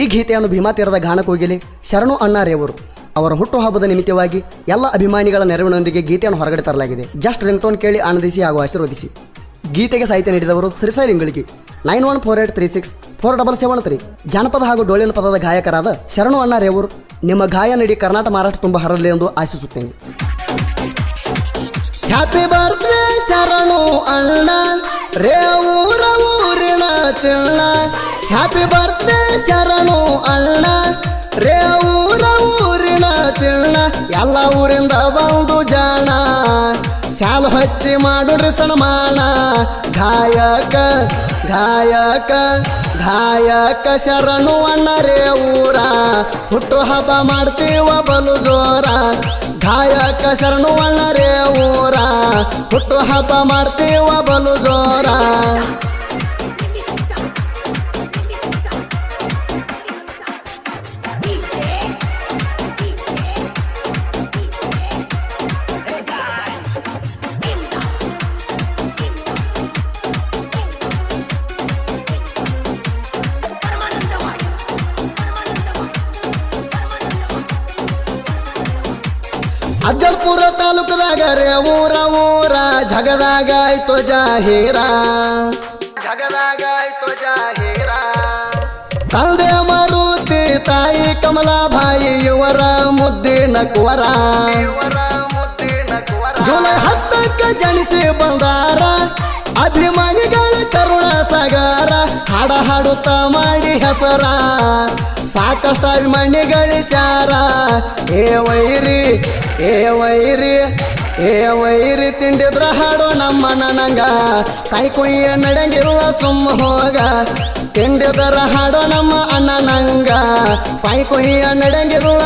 ಈ ಗೀತೆಯನ್ನು ಭೀಮಾ ತೀರದ ಗಾನಕೋಗಿಲೆ ಶರಣು ಅಣ್ಣಾರೆಯವರು ಅವರ ಹುಟ್ಟುಹಬ್ಬದ ನಿಮಿತ್ತವಾಗಿ ಎಲ್ಲ ಅಭಿಮಾನಿಗಳ ನೆರವಿನೊಂದಿಗೆ ಗೀತೆಯನ್ನು ಹೊರಗಡೆ ತರಲಾಗಿದೆ. ಜಸ್ಟ್ ರಿಂಗ್ಟೋನ್ ಕೇಳಿ ಆನಂದಿಸಿ ಹಾಗೂ ಆಶೀರ್ವದಿಸಿ. ಗೀತೆಗೆ ಸಾಹಿತ್ಯ ನೀಡಿದವರು Shri ಸೈಲಿಂಗಳಿಗೆ nine one four eight three six four double seven three. ಜಾನಪದ ಹಾಗೂ ಡೋಳಿನ ಪದದ ಗಾಯಕರಾದ ಶರಣು ಅಣ್ಣಾರೆಯವರು ನಿಮ್ಮ ಗಾಯ ನೀಡಿ ಕರ್ನಾಟಕ ಮಹಾರಾಷ್ಟ್ರ ತುಂಬ ಹರಲಿ ಎಂದು ಆಶಿಸುತ್ತೇನೆ. ಹ್ಯಾಪಿ ಬರ್ತ್ಡೇ ಶರಣು ಅಣ್ಣ. ಹ್ಯಾಪಿ ಬರ್ತ್ಡೇ ಶರಣು ಅಣ್ಣ. ರೇ ಊರ ಊರಿನ ಚಿಣ್ಣ, ಎಲ್ಲ ಊರಿಂದ ಬಂದು ಜಾಣ. ಶಾಲು ಹಚ್ಚಿ ಮಾಡುಡ್ರಿ ಸನ್ಮಾನ. ಗಾಯಕ ಗಾಯಕ ಗಾಯಕ, ಶರಣು ಅಣ್ಣ ರೇ ಊರ. ಹುಟ್ಟು ಹಬ್ಬ ಮಾಡ್ತೀವ ಬಲು ಜೋರ. ಗಾಯಕ, ಶರಣು ಅಣ್ಣ ರೇ ಊರ. ಹುಟ್ಟು ಹಬ್ಬ ಮಾಡ್ತೀವ ಬಲು ಜೋರ. ಅಜ್ಜಲ್ಪುರ ತಾಲೂಕದಾಗ ರೇ ಊರ ಊರ ಜಗದಾಗ ಆಯ್ತು ಜಾಹೀರ ಜಗದಾಗ ಆಯ್ತು ಜಾಹೀರ ತಂದೆ ಮಾರುತಿ ತಾಯಿ ಕಮಲಾಬಾಯಿ ಇವರ ಮುದ್ದಿನ ಕುವರ ಜುಲೈ ಹತ್ತಕ್ಕೆ ಜನಿಸಿ ಬಂದಾರ ಅಭಿಮಾನಿಗಳ ಕರುಣ ಸಾಗರ ಹಾಡ ಹಾಡುತ್ತ ಮಾಡಿ ಹೆಸರ ಸಾಕಷ್ಟು ಅಭಿಮಾನಿಗಳಿಚಾರ ಏ ವೈರಿ ಏ ವೈರಿ ಏ ವೈರಿ, ತಿಂಡಿದ್ರ ಹಾಡು ನಮ್ಮ ನನಂಗ ಕೈ ಕುಯ್ಯ ನಡೆಂಗಿಲ್ಲ ಸುಮ್ಮ ಹೋಗ. ತಿಂಡಿದರ ಹಾಡು ನಮ್ಮ ಅಣ್ಣನಂಗ ಕೈ ಕುಯ್ಯ ನಡೆಂಗಿಲ್ಲ